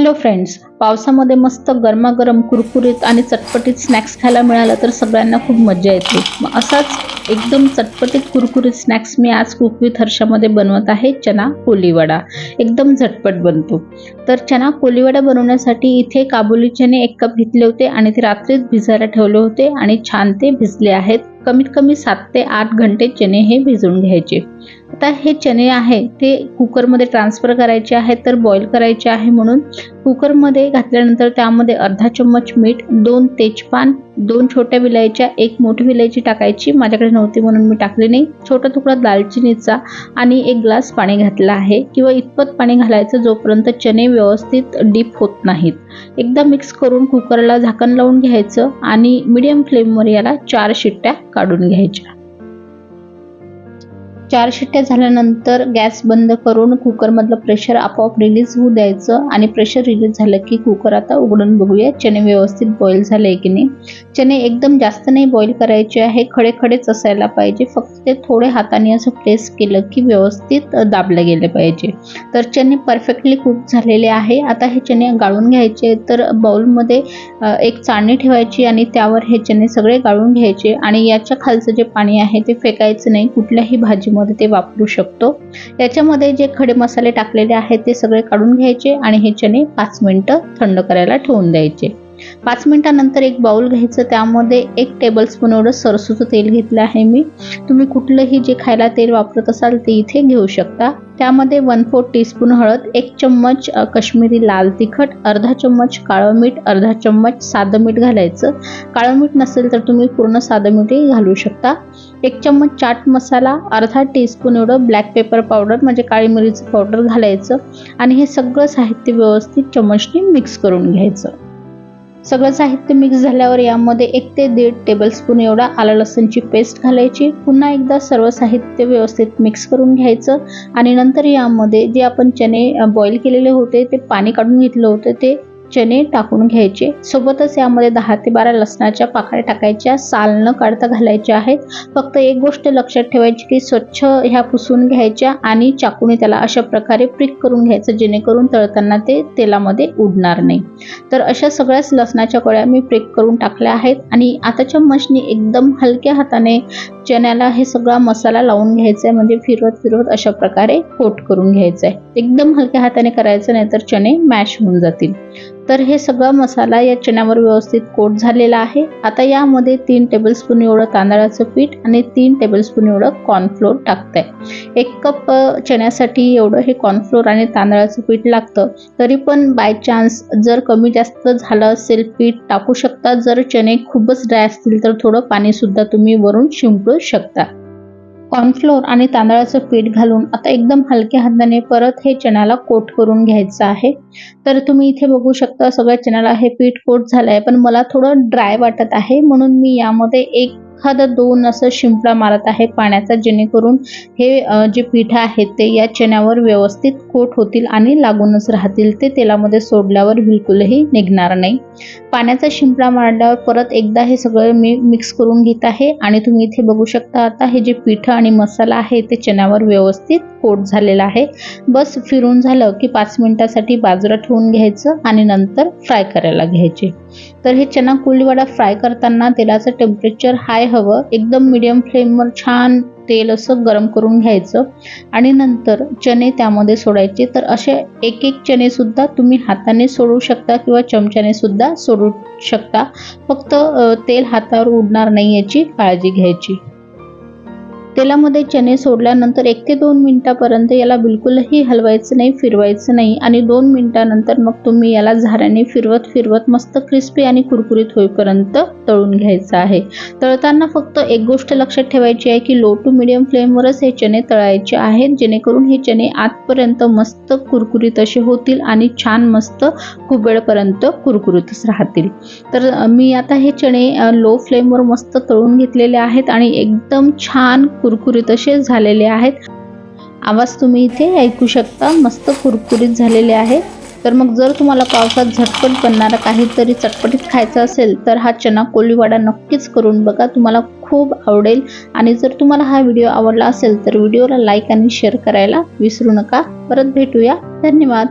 Hello friends पावसामध्ये मस्त गरमागरम कुरकुरीत आणि चटपटीत स्नॅक्स खायला मिळालं तर सगळ्यांना खूप मजा येते. मग असाच एकदम चटपटीत कुरकुरीत स्नॅक्स मी आज कुक विथ हर्षामध्ये बनवत आहे चना कोलीवडा. एकदम झटपट बनतो. तर चना कोलीवडा बनवण्यासाठी इथे काबुली चणे एक कप घेतले होते आणि ते रात्रीच भिजायला ठेवले होते आणि छान ते भिजले आहेत. कमीत कमी सात ते आठ घंटे चणे हे भिजून घ्यायचे. आता हे चणे आहे ते कुकरमध्ये ट्रान्सफर करायचे आहेत तर बॉईल करायचे आहे म्हणून कुकरमध्ये घातल्यानंतर त्यामध्ये अर्धा चम्मच मीठ दोन तेजपान दोन छोट्या विलायच्या एक मोठी विलायची टाकायची. माझ्याकडे नव्हती म्हणून मी टाकली नाही. छोटा तुकडा दालचिनीचा आणि एक ग्लास पाणी घातलं आहे. किंवा इतपत पाणी घालायचं जोपर्यंत चणे व्यवस्थित डीप होत नाहीत. एकदा मिक्स करून कुकरला झाकण लावून घ्यायचं आणि मिडियम फ्लेमवर याला चार शिट्ट्या काढून घ्यायच्या. चार शिट्ट्या झाल्यानंतर गॅस बंद करून कुकरमधलं प्रेशर आपोआप रिलीज होऊ द्यायचं आणि प्रेशर रिलीज झालं की कुकर आता उघडून बघूया. चणे व्यवस्थित बॉईल झाले की नाही? चणे एकदम जास्त नाही बॉईल करायचे आहे खडे खडेच असायला पाहिजे. फक्त ते थोडे हाताने असं प्रेस केलं की व्यवस्थित दाबलं गेलं पाहिजे. तर चणे परफेक्टली कुक झालेले आहे. आता हे चणे गाळून घ्यायचे. तर बाउलमध्ये एक चाळणी ठेवायची आणि त्यावर हे चणे सगळे गाळून घ्यायचे. आणि याच्या खालचं जे पाणी आहे ते फेकायचं नाही. कुठल्याही भाजीमध्ये मध्ये ते वापरू शकतो. याच्यामध्ये जे खडे मसाले टाकलेले आहेत ते सगळे काढून घ्यायचे आणि हे चणे पाच मिनटं थंड करायला ठेवून द्यायचे. पाच मिनिटानंतर एक बाउल घ्यायचं त्यामध्ये एक टेबलस्पून एवढं सरसूचं तेल घेतलं आहे मी. तुम्ही कुठलंही जे खायला तेल वापरत असाल ते इथे घेऊ शकता. त्यामध्ये वन फोर टीस्पून हळद एक चम्मच कश्मीरी लाल तिखट अर्धा चम्मच काळं मीठ अर्धा चम्मच साधं मीठ घालायचं. काळं मीठ नसेल तर तुम्ही पूर्ण साधं मीठही घालू शकता. एक चम्मच चाट मसाला अर्धा टीस्पून एवढं ब्लॅक पेपर पावडर म्हणजे काळी मिरीचं पावडर घालायचं. आणि हे सगळं साहित्य व्यवस्थित चम्मचने मिक्स करून घ्यायचं. सगळं साहित्य मिक्स झाल्यावर यामध्ये एक ते दीड टेबलस्पून एवढा आला लसूणची पेस्ट घालायची. पुन्हा एकदा सर्व साहित्य व्यवस्थित मिक्स करून घ्यायचं. आणि नंतर यामध्ये जे आपण चणे बॉईल केलेले होते ते पाणी काढून घेतलं होतं ते चणे टाकून घ्यायचे. सोबतच यामध्ये दहा ते बारा लसणाच्या पाकळ्या टाकायच्या. साल न काढता घालायच्या आहेत. फक्त एक गोष्ट लक्षात ठेवायची की स्वच्छ ह्या पुसून घ्यायच्या आणि चाकूने त्याला अशा प्रकारे प्रिक करून घ्यायचं जेणेकरून तळताना ते तेलामध्ये उडणार नाही. तर अशा सगळ्याच लसणाच्या कळ्या मी प्रिक करून टाकल्या आहेत आणि आता चम्मचनी एकदम हलक्या हाताने चण्याला हे सगळा मसाला लावून घ्यायचा आहे म्हणजे फिरवत फिरवत अशा प्रकारे कोट करून घ्यायचा आहे एकदम हलक्या हाताने करायचं नाही तर चणे मॅश होऊन जातील. तर हे सगळा मसाला या चण्यावर व्यवस्थित कोट झालेला आहे. आता यामध्ये तीन टेबलस्पून एवढं तांदळाचं पीठ आणि तीन टेबलस्पून एवढं कॉर्नफ्लोअर टाकतंय. एक कप चण्यासाठी एवढं हे कॉर्नफ्लोअर आणि तांदळाचं पीठ लागतं. तरी पण बाय चान्स जर कमी जास्त झालं असेल पीठ टाकू शकता. जर चणे खूपच ड्राय असतील तर थोडं पाणीसुद्धा तुम्ही वरून शिंपडू शकता. कॉर्नफ्लोअर आणि तांदळाचं पीठ घालून आता एकदम हलक्या हाताने परत हे चण्याला कोट करून घ्यायचं आहे. तर तुम्ही इथे बघू शकता सगळ्या चण्याला हे पीठ कोट झालं आहे पण मला थोडं ड्राय वाटत आहे. म्हणून मी यामध्ये एक एखादं दोन असं शिंपला मारत आहे पाण्याचा जेणेकरून हे जे पीठ आहेत ते या चण्यावर व्यवस्थित कोट होतील आणि लागूनच राहतील. ते तेलामध्ये सोडल्यावर बिलकुलही निघणार नाही. पाण्याचा शिंपडा मारल्यावर परत एकदा हे सगळं मी मिक्स करून घेत आहे. आणि तुम्ही इथे बघू शकता आता हे जे पिठं आणि मसाला आहे ते चण्यावर व्यवस्थित कोट झालेला आहे. बस फिरून झालं की पाच मिनिटासाठी बाजूला ठेवून घ्यायचं आणि नंतर फ्राय करायला घ्यायचे. तर हे चना कोळीवाडा फ्राय करताना तेलाचं टेम्परेचर हाय हवं. एकदम मिडियम फ्लेमवर छान तेल असं गरम करून घ्यायचं. आणि नंतर चणे त्यामध्ये सोडायचे. तर असे एक एक चणे सुद्धा तुम्ही हाताने सोडू शकता किंवा चमच्याने सुद्धा सोडू शकता. फक्त तेल हातावर उडणार नाही याची काळजी घ्यायची. तेलामध्ये चणे सोडल्यानंतर एक ते दोन मिनिटापर्यंत याला बिलकुलही हलवायचं नाही फिरवायचं नाही आणि दोन मिनिटानंतर मग तुम्ही याला झाऱ्याने फिरवत फिरवत मस्त क्रिस्पी आणि कुरकुरीत होईपर्यंत तळून घ्यायचं आहे. तळताना फक्त एक गोष्ट लक्षात ठेवायची आहे की लो टू मिडियम फ्लेमवरच हे चणे तळायचे आहेत जेणेकरून हे चणे आतपर्यंत मस्त कुरकुरीत असे होतील आणि छान मस्त खूप वेळपर्यंत कुरकुरीतच राहतील. तर मी आता हे चणे लो फ्लेमवर मस्त तळून घेतलेले आहेत आणि एकदम छान कुरकुरीत असे झालेले आहेत. आवाज तुम्ही इथे ऐकू शकता. मस्त कुरकुरीत झालेले आहे. तर मग जर तुम्हाला पावसात झटपट बनणारा काहीतरी चटपटीत खायचं असेल तर हा चना कोळीवाडा नक्कीच करून बघा. तुम्हाला खूप आवडेल. आणि जर तुम्हाला हा व्हिडिओ आवडला असेल तर व्हिडिओला लाईक आणि शेअर करायला विसरू नका. परत भेटूया. धन्यवाद.